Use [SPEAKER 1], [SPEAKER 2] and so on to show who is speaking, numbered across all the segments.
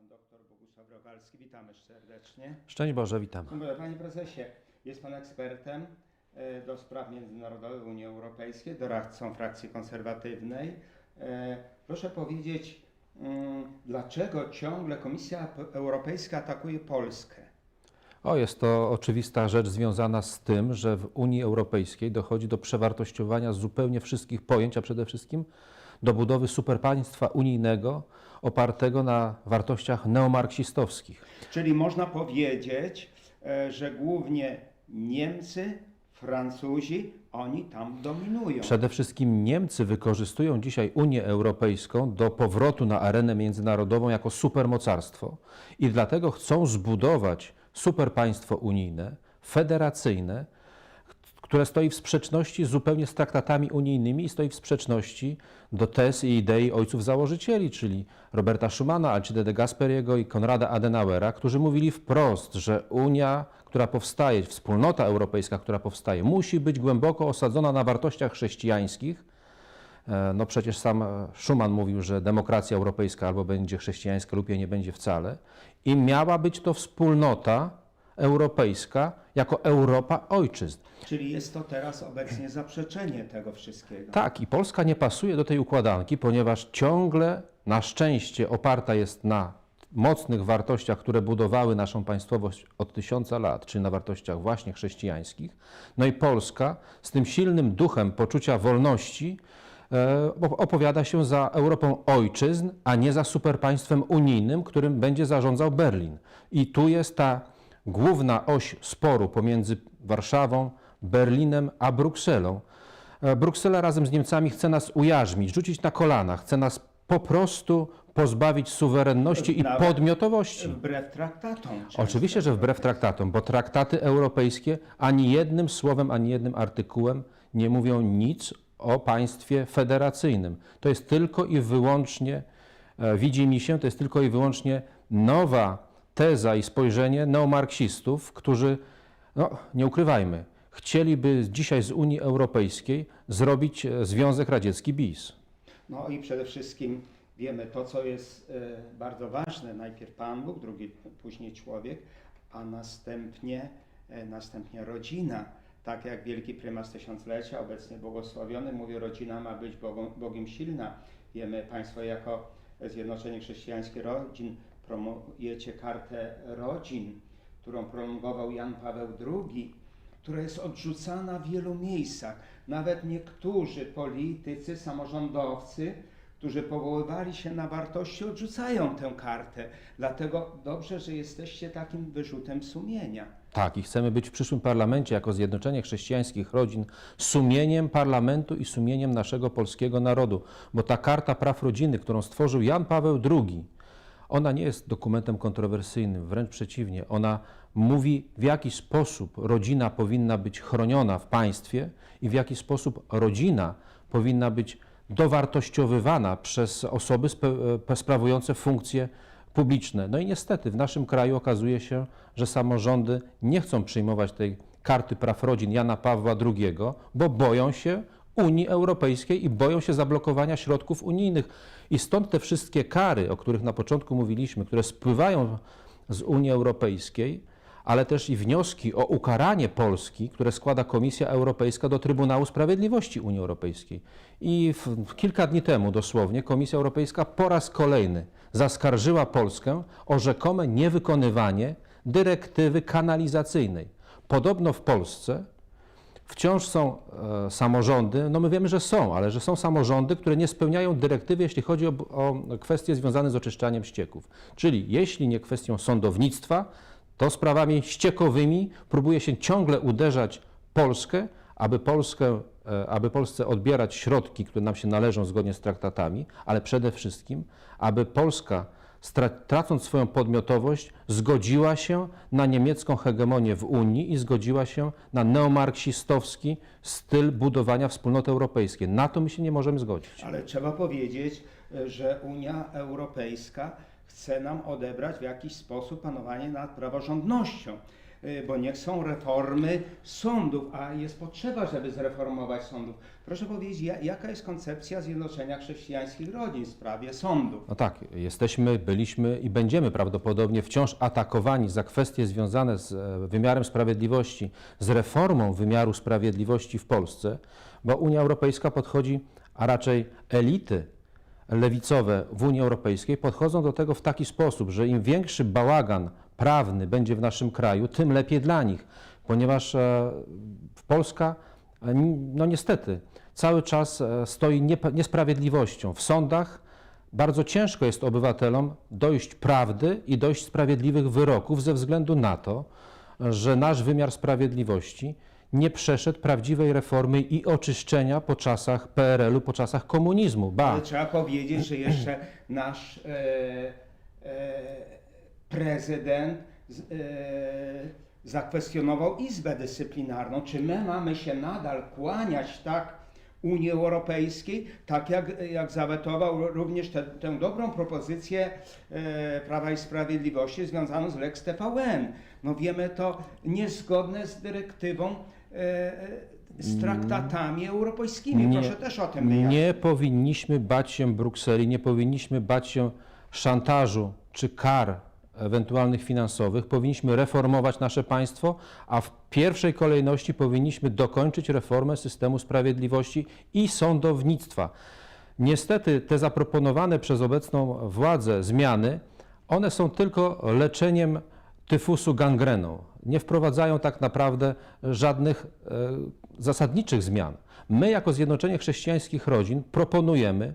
[SPEAKER 1] Pan doktor Bogusław Rogalski, witamy serdecznie.
[SPEAKER 2] Szczęść Boże, witam.
[SPEAKER 1] Panie prezesie, jest pan ekspertem e, do spraw międzynarodowych Unii Europejskiej, doradcą frakcji konserwatywnej. E, Proszę powiedzieć, mm, dlaczego ciągle Komisja Europejska atakuje Polskę?
[SPEAKER 2] O, jest to oczywista rzecz związana z tym, że w Unii Europejskiej dochodzi do przewartościowania zupełnie wszystkich pojęć, a przede wszystkim do budowy superpaństwa unijnego opartego na wartościach neomarksistowskich.
[SPEAKER 1] Czyli można powiedzieć, e, że głównie Niemcy, Francuzi, oni tam dominują.
[SPEAKER 2] Przede wszystkim Niemcy wykorzystują dzisiaj Unię Europejską do powrotu na arenę międzynarodową jako supermocarstwo i dlatego chcą zbudować superpaństwo unijne, federacyjne, które stoi w sprzeczności zupełnie z traktatami unijnymi i stoi w sprzeczności do tez i idei ojców założycieli, czyli Roberta Schumana, Alcide de Gasperiego i Konrada Adenauera, którzy mówili wprost, że Unia, która powstaje, wspólnota europejska, która powstaje, musi być głęboko osadzona na wartościach chrześcijańskich. E, No przecież sam Schuman mówił, że demokracja europejska albo będzie chrześcijańska lub jej nie będzie wcale. I miała być to wspólnota europejska jako Europa ojczyzn.
[SPEAKER 1] Czyli jest to teraz obecnie zaprzeczenie tego wszystkiego.
[SPEAKER 2] Tak, i Polska nie pasuje do tej układanki, ponieważ ciągle, na szczęście, oparta jest na mocnych wartościach, które budowały naszą państwowość od tysiąca lat, czyli na wartościach właśnie chrześcijańskich. No i Polska z tym silnym duchem poczucia wolności e, op- opowiada się za Europą ojczyzn, a nie za superpaństwem unijnym, którym będzie zarządzał Berlin. I tu jest ta główna oś sporu pomiędzy Warszawą, Berlinem a Brukselą. E, Bruksela razem z Niemcami chce nas ujarzmić, rzucić na kolana, chce nas po prostu pozbawić suwerenności i podmiotowości.
[SPEAKER 1] Wbrew traktatom. często.
[SPEAKER 2] Oczywiście, że wbrew traktatom, bo traktaty europejskie ani jednym słowem, ani jednym artykułem nie mówią nic o państwie federacyjnym. To jest tylko i wyłącznie, e, widzi mi się, to jest tylko i wyłącznie nowa teza i spojrzenie neomarksistów, którzy, no nie ukrywajmy, chcieliby dzisiaj z Unii Europejskiej zrobić e, Związek Radziecki bis.
[SPEAKER 1] No i przede wszystkim wiemy to, co jest e, bardzo ważne. Najpierw Pan Bóg, drugi później człowiek, a następnie, e, następnie rodzina. Tak jak wielki prymas tysiąclecia, obecnie błogosławiony, mówi, rodzina ma być Bogiem silna. Wiemy, Państwo jako Zjednoczenie Chrześcijańskie Rodzin promujecie kartę rodzin, którą prolongował Jan Paweł II, która jest odrzucana w wielu miejscach. Nawet niektórzy politycy, samorządowcy, którzy powoływali się na wartości, odrzucają tę kartę. Dlatego dobrze, że jesteście takim wyrzutem sumienia.
[SPEAKER 2] Tak, i chcemy być w przyszłym parlamencie jako Zjednoczenie Chrześcijańskich Rodzin sumieniem parlamentu i sumieniem naszego polskiego narodu, bo ta Karta Praw Rodziny, którą stworzył Jan Paweł II, ona nie jest dokumentem kontrowersyjnym, wręcz przeciwnie. Ona mówi, w jaki sposób rodzina powinna być chroniona w państwie i w jaki sposób rodzina powinna być dowartościowywana przez osoby e, sprawujące funkcje publiczne. No i niestety w naszym kraju okazuje się, że samorządy nie chcą przyjmować tej karty praw rodzin Jana Pawła II, bo boją się Unii Europejskiej i boją się zablokowania środków unijnych. I stąd te wszystkie kary, o których na początku mówiliśmy, które spływają z Unii Europejskiej, ale też i wnioski o ukaranie Polski, które składa Komisja Europejska do Trybunału Sprawiedliwości Unii Europejskiej. I w, kilka dni temu dosłownie Komisja Europejska po raz kolejny zaskarżyła Polskę o rzekome niewykonywanie dyrektywy kanalizacyjnej. Podobno w Polsce wciąż są e, samorządy, no my wiemy, że są, ale że są samorządy, które nie spełniają dyrektywy, jeśli chodzi o, o kwestie związane z oczyszczaniem ścieków. Czyli jeśli nie kwestią sądownictwa, to sprawami ściekowymi próbuje się ciągle uderzać Polskę, aby, Polskę, e, aby Polsce odbierać środki, które nam się należą zgodnie z traktatami, ale przede wszystkim, aby Polska, tracąc swoją podmiotowość, zgodziła się na niemiecką hegemonię w Unii i zgodziła się na neomarksistowski styl budowania wspólnoty europejskiej. Na to my się nie możemy zgodzić.
[SPEAKER 1] Ale trzeba powiedzieć, że Unia Europejska chce nam odebrać w jakiś sposób panowanie nad praworządnością. Y, bo nie chcą reformy sądów, a jest potrzeba, żeby zreformować sądów. Proszę powiedzieć, ja- jaka jest koncepcja Zjednoczenia Chrześcijańskich Rodzin w sprawie sądów?
[SPEAKER 2] No tak, jesteśmy, byliśmy i będziemy prawdopodobnie wciąż atakowani za kwestie związane z e, wymiarem sprawiedliwości, z reformą wymiaru sprawiedliwości w Polsce, bo Unia Europejska podchodzi, a raczej elity lewicowe w Unii Europejskiej podchodzą do tego w taki sposób, że im większy bałagan prawny będzie w naszym kraju, tym lepiej dla nich, ponieważ e, Polska, e, no niestety, cały czas e, stoi niesprawiedliwością. W sądach bardzo ciężko jest obywatelom dojść prawdy i dojść sprawiedliwych wyroków ze względu na to, że nasz wymiar sprawiedliwości nie przeszedł prawdziwej reformy i oczyszczenia po czasach PRL-u, po czasach komunizmu. Ba,
[SPEAKER 1] Ale trzeba powiedzieć, że jeszcze nasz e, e, prezydent e, zakwestionował Izbę Dyscyplinarną. Czy my mamy się nadal kłaniać tak Unii Europejskiej, tak jak, jak zawetował również tę tę dobrą propozycję e, Prawa i Sprawiedliwości związaną z Lex TVN. No wiemy to niezgodne z dyrektywą, e, z traktatami europejskimi. Proszę też o tym wyjaśnić.
[SPEAKER 2] Nie powinniśmy bać się Brukseli, nie powinniśmy bać się szantażu czy kar ewentualnych finansowych. Powinniśmy reformować nasze państwo, a w pierwszej kolejności powinniśmy dokończyć reformę systemu sprawiedliwości i sądownictwa. Niestety te zaproponowane przez obecną władzę zmiany, one są tylko leczeniem tyfusu gangreną. Nie wprowadzają tak naprawdę żadnych e, zasadniczych zmian. My, jako Zjednoczenie Chrześcijańskich Rodzin, proponujemy,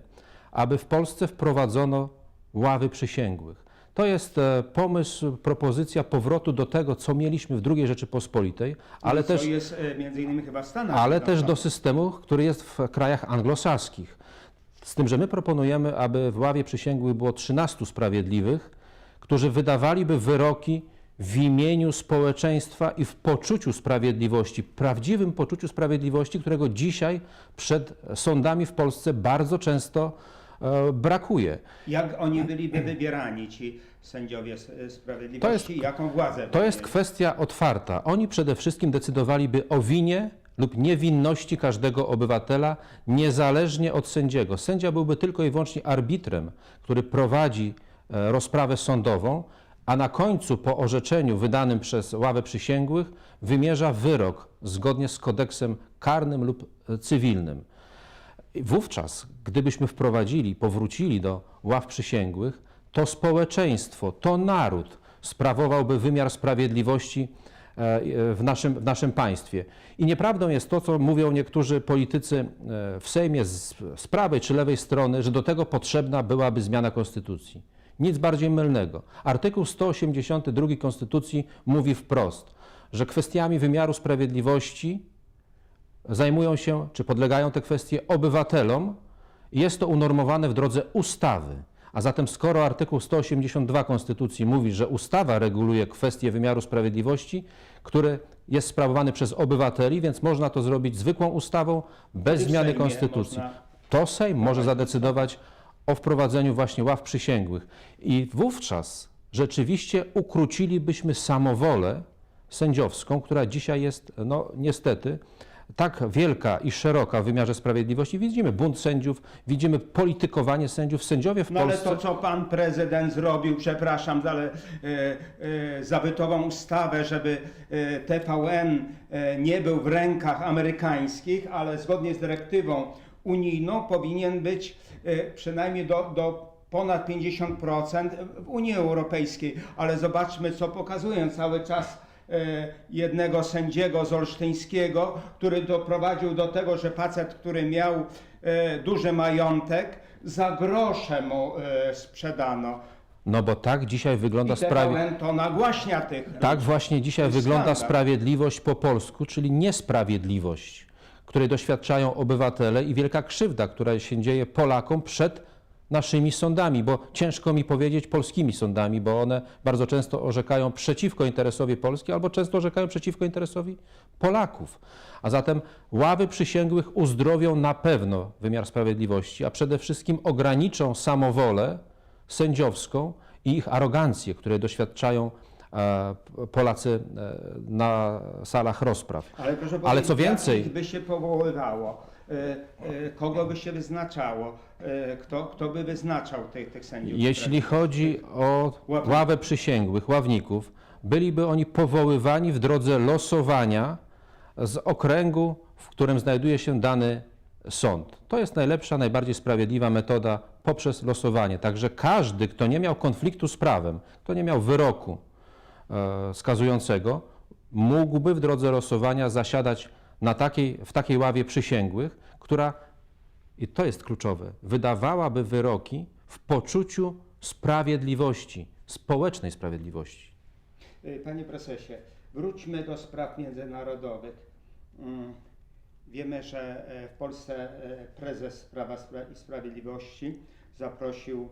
[SPEAKER 2] aby w Polsce wprowadzono ławy przysięgłych. To jest e, pomysł, propozycja powrotu do tego, co mieliśmy w II Rzeczypospolitej, ale
[SPEAKER 1] co
[SPEAKER 2] też
[SPEAKER 1] jest e, między innymi chyba w Stanach.
[SPEAKER 2] ale też do systemu, który jest w krajach anglosaskich. Z tym, że my proponujemy, aby w ławie przysięgłych było 13 sprawiedliwych, którzy wydawaliby wyroki w imieniu społeczeństwa i w poczuciu sprawiedliwości, prawdziwym poczuciu sprawiedliwości, którego dzisiaj przed sądami w Polsce bardzo często brakuje.
[SPEAKER 1] Jak oni byliby wybierani, ci sędziowie sprawiedliwości,
[SPEAKER 2] To jest-
[SPEAKER 1] jaką władzę?
[SPEAKER 2] To jest kwestia otwarta. Oni przede wszystkim decydowaliby o winie lub niewinności każdego obywatela, niezależnie od sędziego. Sędzia byłby tylko i wyłącznie arbitrem, który prowadzi e, rozprawę sądową, a na końcu, po orzeczeniu wydanym przez ławę przysięgłych, wymierza wyrok zgodnie z kodeksem karnym lub e, cywilnym. Wówczas, gdybyśmy wprowadzili, powrócili do ław przysięgłych, to społeczeństwo, to naród sprawowałby wymiar sprawiedliwości e, w naszym, w naszym państwie. I nieprawdą jest to, co mówią niektórzy politycy e, w Sejmie z, z prawej czy lewej strony, że do tego potrzebna byłaby zmiana konstytucji. Nic bardziej mylnego. Artykuł 182 Konstytucji mówi wprost, że kwestiami wymiaru sprawiedliwości zajmują się, czy podlegają te kwestie obywatelom. Jest to unormowane w drodze ustawy. A zatem skoro artykuł 182 Konstytucji mówi, że ustawa reguluje kwestie wymiaru sprawiedliwości, który jest sprawowany przez obywateli, więc można to zrobić zwykłą ustawą, bez zmiany konstytucji.
[SPEAKER 1] można-
[SPEAKER 2] To Sejm może zadecydować o wprowadzeniu właśnie ław przysięgłych. I wówczas rzeczywiście ukrócilibyśmy samowolę sędziowską, która dzisiaj jest, no niestety, tak wielka i szeroka w wymiarze sprawiedliwości. Widzimy bunt sędziów, widzimy politykowanie sędziów. Sędziowie w
[SPEAKER 1] No ale
[SPEAKER 2] Polsce...
[SPEAKER 1] to, co pan prezydent zrobił, przepraszam, ale e, e, zawytował ustawę, żeby e, TVN e, nie był w rękach amerykańskich, ale zgodnie z dyrektywą unijną powinien być przynajmniej do, do ponad 50% w Unii Europejskiej. Ale zobaczmy, co pokazują cały czas jednego sędziego z Olsztyńskiego, który doprowadził do tego, że facet, który miał e, duży majątek, za grosze mu e, sprzedano.
[SPEAKER 2] No bo tak dzisiaj wygląda
[SPEAKER 1] I
[SPEAKER 2] sprawie...
[SPEAKER 1] TVN to nagłaśnia tych
[SPEAKER 2] Tak właśnie dzisiaj wygląda sprawiedliwość po polsku, czyli niesprawiedliwość, której doświadczają obywatele i wielka krzywda, która się dzieje Polakom przed naszymi sądami, bo ciężko mi powiedzieć polskimi sądami, bo one bardzo często orzekają przeciwko interesowi Polski albo często orzekają przeciwko interesowi Polaków. A zatem ławy przysięgłych uzdrowią na pewno wymiar sprawiedliwości, a przede wszystkim ograniczą samowolę sędziowską i ich arogancję, które doświadczają e, Polacy e, na salach rozpraw.
[SPEAKER 1] Ale,
[SPEAKER 2] Ale co więcej-
[SPEAKER 1] by się powoływało, kogo by się wyznaczało, e, kto, kto by wyznaczał tych, tych sędziów?
[SPEAKER 2] Jeśli chodzi o ławę przysięgłych, ławników, byliby oni powoływani w drodze losowania z okręgu, w którym znajduje się dany sąd. To jest najlepsza, najbardziej sprawiedliwa metoda poprzez losowanie. Także każdy, kto nie miał konfliktu z prawem, kto nie miał wyroku e, skazującego, mógłby w drodze losowania zasiadać na takiej, w takiej ławie przysięgłych, która i to jest kluczowe, wydawałaby wyroki w poczuciu sprawiedliwości, społecznej sprawiedliwości.
[SPEAKER 1] E, Panie prezesie, wróćmy do spraw międzynarodowych. Mm, Wiemy, że e, w Polsce e, prezes Prawa i Sprawiedliwości zaprosił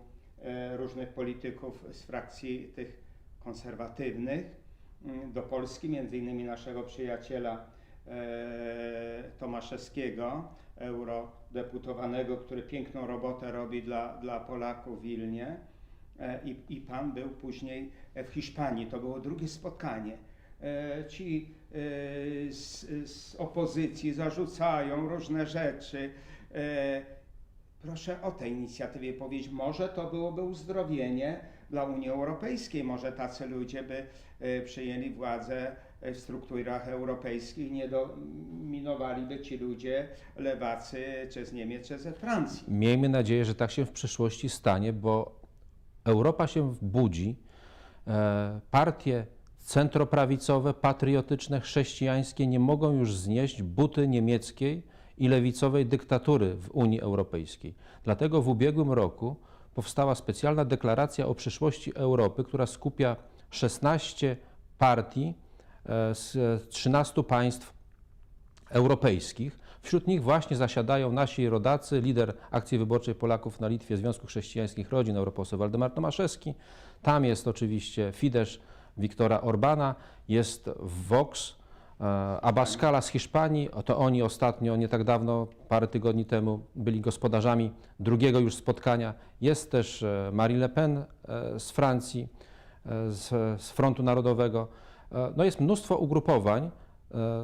[SPEAKER 1] różnych polityków z frakcji tych konserwatywnych mm, do Polski, między innymi naszego przyjaciela Tomaszewskiego, eurodeputowanego, który piękną robotę robi dla, dla Polaków w Wilnie. E, I, I pan był później w Hiszpanii. To było drugie spotkanie. E, Ci e, z, z opozycji zarzucają różne rzeczy. E, Proszę o tej inicjatywie powiedzieć. Może to byłoby uzdrowienie dla Unii Europejskiej. Może tacy ludzie by e, przyjęli władzę w strukturach europejskich nie dominowaliby ci ludzie lewacy czy z Niemiec, czy ze Francji.
[SPEAKER 2] Miejmy nadzieję, że tak się w przyszłości stanie, bo Europa się budzi. E, Partie centroprawicowe, patriotyczne, chrześcijańskie nie mogą już znieść buty niemieckiej i lewicowej dyktatury w Unii Europejskiej. Dlatego w ubiegłym roku powstała specjalna deklaracja o przyszłości Europy, która skupia 16 partii z 13 państw europejskich. Wśród nich właśnie zasiadają nasi rodacy, lider akcji wyborczej Polaków na Litwie Związku Chrześcijańskich Rodzin, europoseł Waldemar Tomaszewski. Tam jest oczywiście Fidesz Wiktora Orbana, jest Vox, e, Abascal z Hiszpanii. To oni ostatnio, nie tak dawno, parę tygodni temu, byli gospodarzami drugiego już spotkania. Jest też e, Marie Le Pen e, z Francji, e, z, z Frontu Narodowego. E, No jest mnóstwo ugrupowań, e,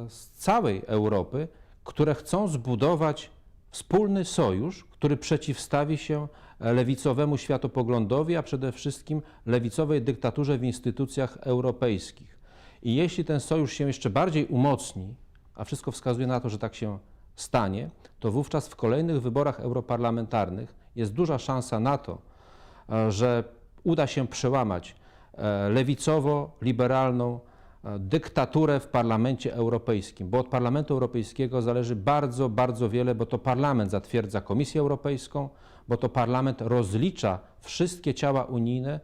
[SPEAKER 2] z całej Europy, które chcą zbudować wspólny sojusz, który przeciwstawi się lewicowemu światopoglądowi, a przede wszystkim lewicowej dyktaturze w instytucjach europejskich. I jeśli ten sojusz się jeszcze bardziej umocni, a wszystko wskazuje na to, że tak się stanie, to wówczas w kolejnych wyborach europarlamentarnych jest duża szansa na to, e, że uda się przełamać lewicowo-liberalną dyktaturę w Parlamencie Europejskim, bo od Parlamentu Europejskiego zależy bardzo, bardzo wiele, bo to Parlament zatwierdza Komisję Europejską, bo to Parlament rozlicza wszystkie ciała unijne e,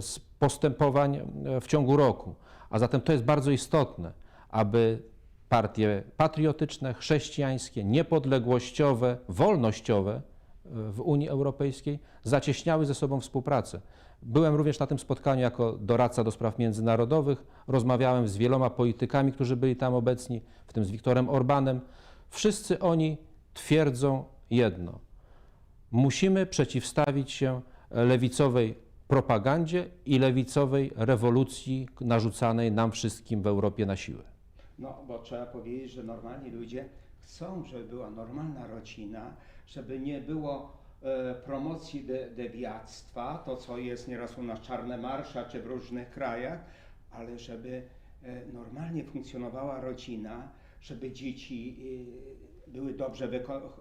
[SPEAKER 2] z postępowań e, w ciągu roku. A zatem to jest bardzo istotne, aby partie patriotyczne, chrześcijańskie, niepodległościowe, wolnościowe w Unii Europejskiej zacieśniały ze sobą współpracę. Byłem również na tym spotkaniu jako doradca do spraw międzynarodowych. Rozmawiałem z wieloma politykami, którzy byli tam obecni, w tym z Wiktorem Orbanem. Wszyscy oni twierdzą jedno: musimy przeciwstawić się lewicowej propagandzie i lewicowej rewolucji narzucanej nam wszystkim w Europie na siłę.
[SPEAKER 1] No, bo trzeba powiedzieć, że normalni ludzie chcą, żeby była normalna rodzina, żeby nie było e, promocji de, dewiactwa, to co jest nieraz u nas czarne marsza czy w różnych krajach, ale żeby e, normalnie funkcjonowała rodzina, żeby dzieci e, były dobrze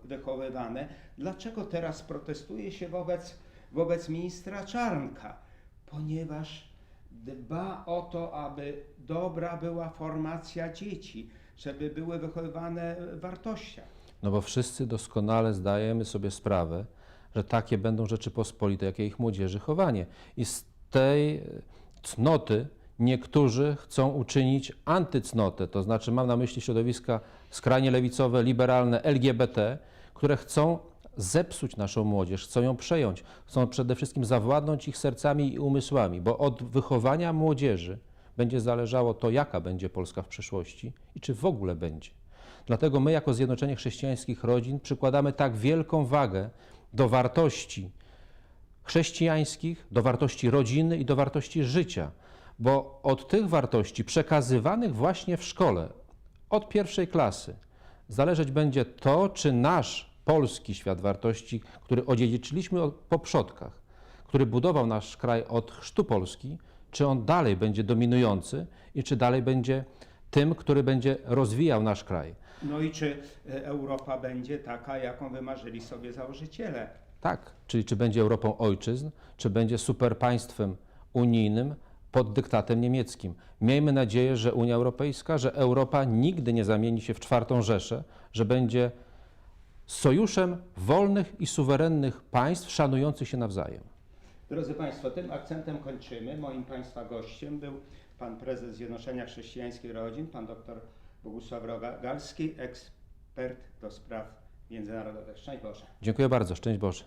[SPEAKER 1] wychowywane. Dlaczego teraz protestuje się wobec, wobec ministra Czarnka? Ponieważ dba o to, aby dobra była formacja dzieci, żeby były wychowywane w wartościach.
[SPEAKER 2] No bo wszyscy doskonale zdajemy sobie sprawę, że takie będą Rzeczypospolite, jakie ich młodzieży chowanie. I z tej e, cnoty niektórzy chcą uczynić antycnotę, to znaczy mam na myśli środowiska skrajnie lewicowe, liberalne, LGBT, które chcą zepsuć naszą młodzież, chcą ją przejąć, chcą przede wszystkim zawładnąć ich sercami i umysłami, bo od wychowania młodzieży będzie zależało to, jaka będzie Polska w przyszłości i czy w ogóle będzie. Dlatego my, jako Zjednoczenie Chrześcijańskich Rodzin, przykładamy tak wielką wagę do wartości chrześcijańskich, do wartości rodziny i do wartości życia, bo od tych wartości przekazywanych właśnie w szkole, od pierwszej klasy, zależeć będzie to, czy nasz polski świat wartości, który odziedziczyliśmy od- po przodkach, który budował nasz kraj od chrztu Polski, czy on dalej będzie dominujący i czy dalej będzie tym, który będzie rozwijał nasz kraj.
[SPEAKER 1] No i czy e, Europa będzie taka, jaką wymarzyli sobie założyciele?
[SPEAKER 2] Tak, czyli czy będzie Europą ojczyzn, czy będzie superpaństwem unijnym pod dyktatem niemieckim. Miejmy nadzieję, że Unia Europejska, że Europa nigdy nie zamieni się w czwartą Rzeszę, że będzie sojuszem wolnych i suwerennych państw szanujących się nawzajem.
[SPEAKER 1] Drodzy Państwo, tym akcentem kończymy. Moim Państwa gościem był Pan Prezes Zjednoczenia Chrześcijańskich Rodzin, Pan Dr Bogusław Rogalski, ekspert do spraw międzynarodowych. Szczęść Boże.
[SPEAKER 2] Dziękuję bardzo, szczęść Boże.